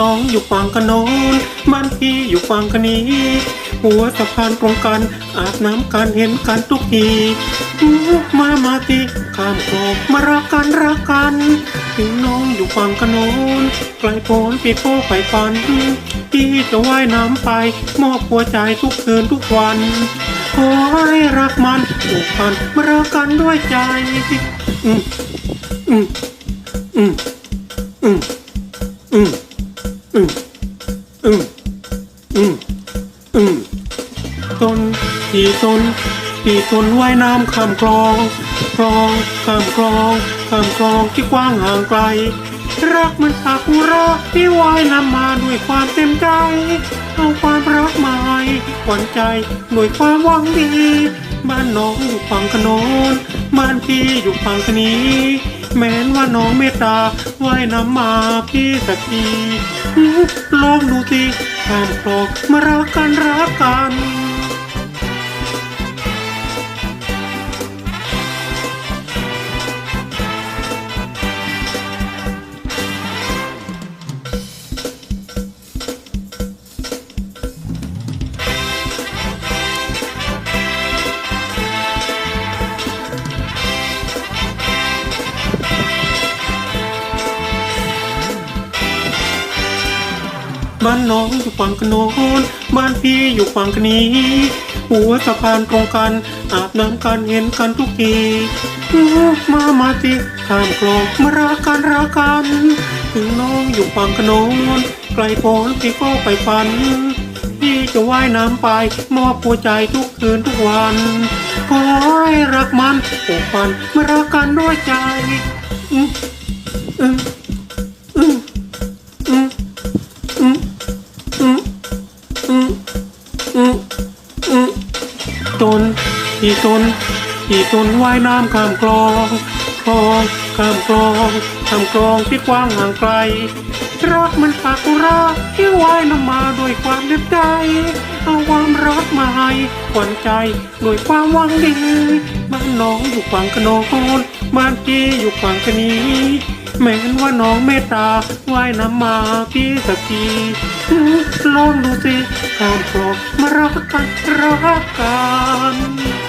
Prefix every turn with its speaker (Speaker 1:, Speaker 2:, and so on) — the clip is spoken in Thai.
Speaker 1: น้องอยู่ฝั่งกันโน้นบ้านพี่อยู่ฝั่งกันนี้ หัวสะพานตรงกันอาบน้ำกันเห็นกันทุกทีอู้มามาติข้ามคลองมารักกันรักกัน ถึงน้องอยู่ฝั่งกันโน้นไกลโพ้นปีโป้ไปฝัน พี่จะว่ายน้ำไป มอบหัวใจทุกคืนทุกวันขอให้รักมันผูกพันมารักกันด้วยใจ อืมอืมอืมอืม ต้นที่ตนที่ตนว่ายน้ำข้ามคลองคลองข้ามคลองข้ามคลองที่กว้างห่างไกล รักมันปากุราที่ว่ายน้ำมาด้วยความเต็มใจ เอาความรักมาให้หวันใจด้วยความหวังดี บ้านน้องอยู่ฝั่งขนนบ้านพี่อยู่ฝั่งคนี้แม้นว่าน้องเมตตาว่ายน้ำมาพี่สักทีอื้อลองดูสิข้ามคลองมารักกันรักกัน บ้านน้องอยู่ฝั่งกันโน้นบ้านพี่อยู่ฝั่งกันนี้ หัวสะพานตรงกัน อาบน้ำกันเห็นกันทุกทีมามาติข้ามคลองมารักกันรักกัน ถึงน้องอยู่ฝั่งกันโน้นไกลโพ้นพี่ก็ไปฝันพี่จะว่ายน้ำไปมอบหัวใจทุกคืนทุกวันขอให้รักมันผูกพันมารักกันด้วยใจ อืมอืม ที่ตนที่ตนว่ายน้ำข้ามคลองคลองข้ามคลองข้ามคลองที่กว้างห่างไกล รักมันปากุราที่ว่ายน้ำมาด้วยความเด็บใจเอาความรักมาให้ขวัญใจด้วยความหวังดีบ้านน้องอยู่ฝั่งกระนนบ้านพี่อยู่ฝั่งกะนี้แม้นว่าน้องเมตตาว่ายน้ำมาพี่สักทีลองดูสิข้ามคลองมารักกันรักกัน